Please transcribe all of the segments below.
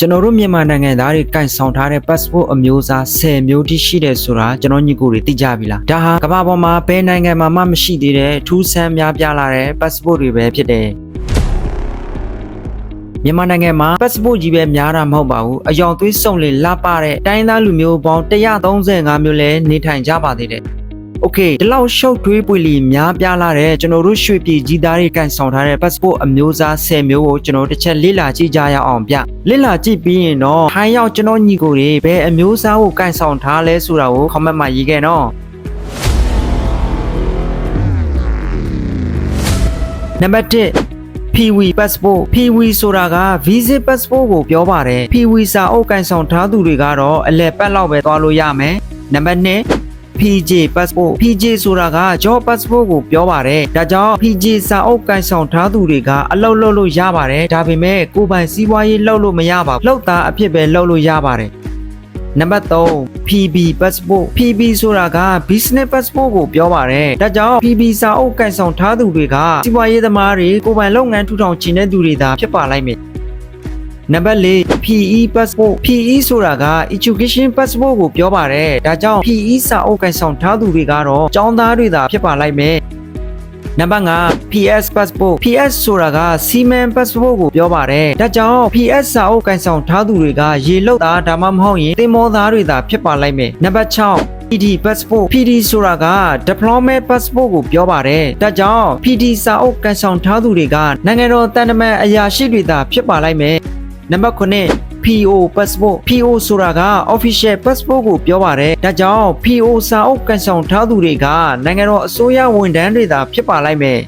ကျွန်တော်တို့မြန်မာနိုင်ငံသားတွေကင်ဆောင်ထားတဲ့ passport အမျိုးအစား10မျိုးတိရှိတယ်ဆိုတာကျွန်တော်ညီကိုတွေသိကြပြီလားဒါဟာကမ္ဘာပေါ်မှာဘယ်နိုင်ငံမှာမှမရှိသေးတဲ့ထူးဆန်းများပြားလာတဲ့ passport တွေပဲဖြစ်တယ်မြန်မာနိုင်ငံမှာ passport ကြီးပဲများတာမဟုတ်ပါဘူးအယောင်သွေးစုံလေလှပတဲ့တိုင်းသားလူမျိုးပေါင်း135မျိုးလဲနေထိုင်ကြပါသေးတယ် ။ Okay ဒီလောက်ရှုပ်ထွေးပွေလီများပြားလာတဲ့ကျွန်တော်တို့ရွှေပြည်ကြီးသားတွေကန်ဆောင်ထားတဲ့ passport အမျိုးအစား10မျိုးကိုကျွန်တော်တစ်ချက်လေ့လာကြည့်ကြရအောင်ဗျ။လေ့လာကြည့်ပြီးရင်တော့ထိုင်းရောက်ကျွန်တော်ညီကိုတွေဘယ်အမျိုးအစားကိုကန်ဆောင်ထားလဲဆိုတာကို comment မှာရေးခဲ့နော်။နံပါတ်1 PV passport PV ဆိုတာက visa passport ကိုပြောပါတယ် PV စာအုပ်ကန်ဆောင်ထားသူတွေကတော့အလဲပတ်လောက်ပဲသွားလို့ရမယ်နံပါတ်2 PJ passport PJ ဆိုတာက job passport ကိုပြောပါတယ်ဒါကြောင့် PJ စာအုပ်ကန်ဆောင်ထားသူတွေကအလုပ်လုပ်လို့ရပါတယ်ဒါပေမဲ့ကိုယ်ပိုင်စီးပွားရေးလုပ်လို့မရပါဘူးလုပ်သားအဖြစ်ပဲလုပ်လို့ရပါတယ်နံပါတ်3 PB passport PB ဆိုတာက business passport ကိုပြောပါတယ်ဒါကြောင့် PB စာအုပ်ကန်ဆောင်ထားသူတွေကစီးပွားရေးသမားတွေကိုယ်ပိုင်လုပ်ငန်းထူထောင်ချင်တဲ့သူတွေသာဖြစ်ပါလိုက်မယ် နံပါတ်4 PE passport PE ဆိုတာက education passport ကိုပြောပါတယ်ဒါကြောင့် PE စာအုပ်ကန်ဆောင်ထားသူတွေကတော့ចောင်းသားတွေသာဖြစ်ပါလိုက်မယ်နံပါတ်5 PS passport PS ဆိုတာက Seaman passport ကိုပြောပါတယ်ဒါကြောင့် PS စာအုပ်ကန်ဆောင်ထားသူတွေကရေလုတ်သားဒါမှမဟုတ်ရင်တင်မောသားတွေသာဖြစ်ပါလိုက်မယ်နံပါတ်6 PD passport PD ဆိုတာက diplomat passport ကိုပြောပါတယ်ဒါကြောင့် PD စာအုပ်ကန်ဆောင်ထားသူတွေကနိုင်ငံတော်တန်တမန်အရာရှိတွေသာဖြစ်ပါလိုက်မယ် နံပါတ်9 PO passport PO ဆိုတာက official passport ကိုပြောပါတယ်ဒါကြောင့် PO စာအုပ်ကန်ဆောင်ထားသူတွေကနိုင်ငံတော်အစိုးရဝန်ထမ်းတွေသာဖြစ်ပါလိုက်မယ်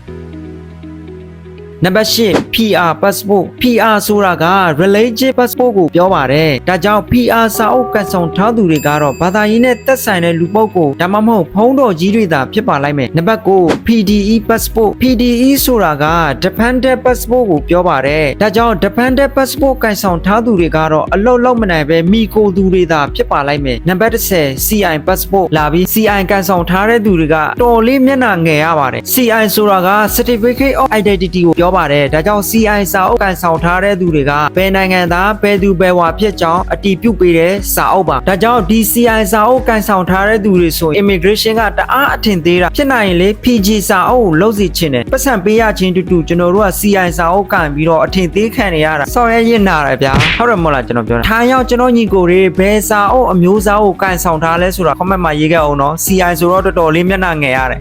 နံပါတ်8 PR passport PR ဆိုတာက religious passport ကိုပြောပါတယ်ဒါကြောင့် PR စာအုပ်ကန်ဆောင်ထားသူတွေကတော့ဘာသာရေးနဲ့သက်ဆိုင်တဲ့လူပုဂ္ဂိုလ်ဒါမှမဟုတ်ဖုံးတော်ကြီးတွေသာဖြစ်ပါလိုက်မယ်နံပါတ်9 PDE passport PDE ဆိုတာက dependent passport ကိုပြောပါတယ်ဒါကြောင့် dependent passport ကန်ဆောင်ထားသူတွေကတော့အလုတ်လောက်မနိုင်ပဲမိကိုသူတွေသာဖြစ်ပါလိုက်မယ်နံပါတ်10 CI passport လာပြီး CI ကန်ဆောင်ထားတဲ့သူတွေကတော်လေးမျက်နှာငယ်ရပါတယ် CI ဆိုတာက certificate of identity ကိုပြောပါတယ်ဒါကြောင့် CI စာအုပ်ကန်ဆောင်ထားတဲ့သူတွေကဘယ်နိုင်ငံသားဘယ်သူဘယ်ဝါဖြစ်ကြောင်းအတည်ပြုပေးတဲ့စာအုပ်ပါဒါကြောင့်ဒီ CI စာအုပ်ကန်ဆောင်ထားတဲ့သူတွေဆိုရင် immigration ကတအားအထင်သေးတာဖြစ်နိုင်ရင်လေ PG စာအုပ်ကိုလုံးစီချင်တယ်ပတ်စံပေးရချင်းတူတူကျွန်တော်တို့က CI စာအုပ်ကန်ပြီးတော့အထင်သေးခံနေရတာဆော်ရဲရင်နာတယ်ဗျာဟုတ်တယ်မဟုတ်လားကျွန်တော်ပြောတာထိုင်ရောက်ကျွန်တော်ညီကိုတွေဘယ်စာအုပ်အမျိုးအစားကိုကန်ဆောင်ထားလဲဆိုတာ comment မှာရေးခဲ့အောင်နော် CI ဆိုတော့တော်တော်လေးမျက်နှာငယ်ရတယ်